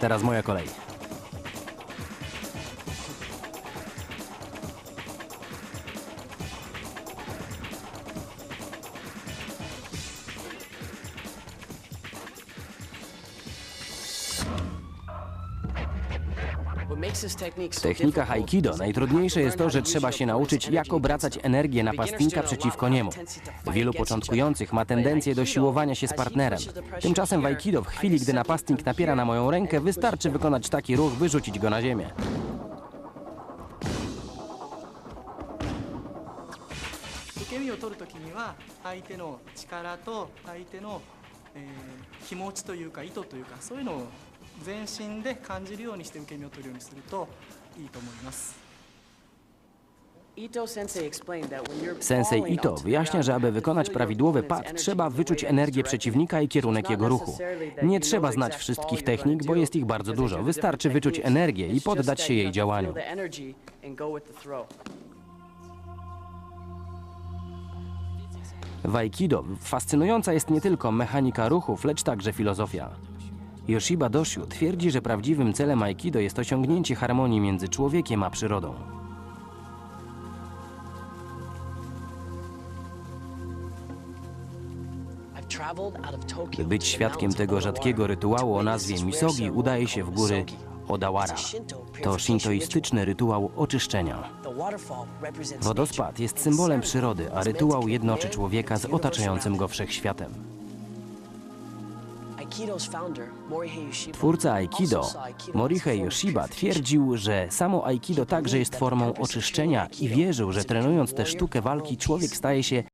Teraz moja kolej. W technikach Aikido najtrudniejsze jest to, że trzeba się nauczyć, jak obracać energię napastnika przeciwko niemu. Wielu początkujących ma tendencję do siłowania się z partnerem. Tymczasem w Aikido, w chwili, gdy napastnik napiera na moją rękę, wystarczy wykonać taki ruch, by rzucić go na ziemię. 受け身を取るときには相手の力と相手の、えー気持ちというか意図というかそういうのを全身で感じるようにして受け身を取るようにするといいと思います。 Sensei Ito wyjaśnia, że aby wykonać prawidłowy pad, trzeba wyczuć energię przeciwnika i kierunek jego ruchu. Nie trzeba znać wszystkich technik, bo jest ich bardzo dużo. Wystarczy wyczuć energię i poddać się jej działaniu. W Aikido fascynująca jest nie tylko mechanika ruchów, lecz także filozofia. Yoshiba Doshu twierdzi, że prawdziwym celem Aikido jest osiągnięcie harmonii między człowiekiem a przyrodą. By być świadkiem tego rzadkiego rytuału o nazwie Misogi, udaje się w góry Odawara. To szintoistyczny rytuał oczyszczenia. Wodospad jest symbolem przyrody, a rytuał jednoczy człowieka z otaczającym go wszechświatem. Twórca Aikido, Morihei Yoshiba, twierdził, że samo Aikido także jest formą oczyszczenia i wierzył, że trenując tę sztukę walki, człowiek staje się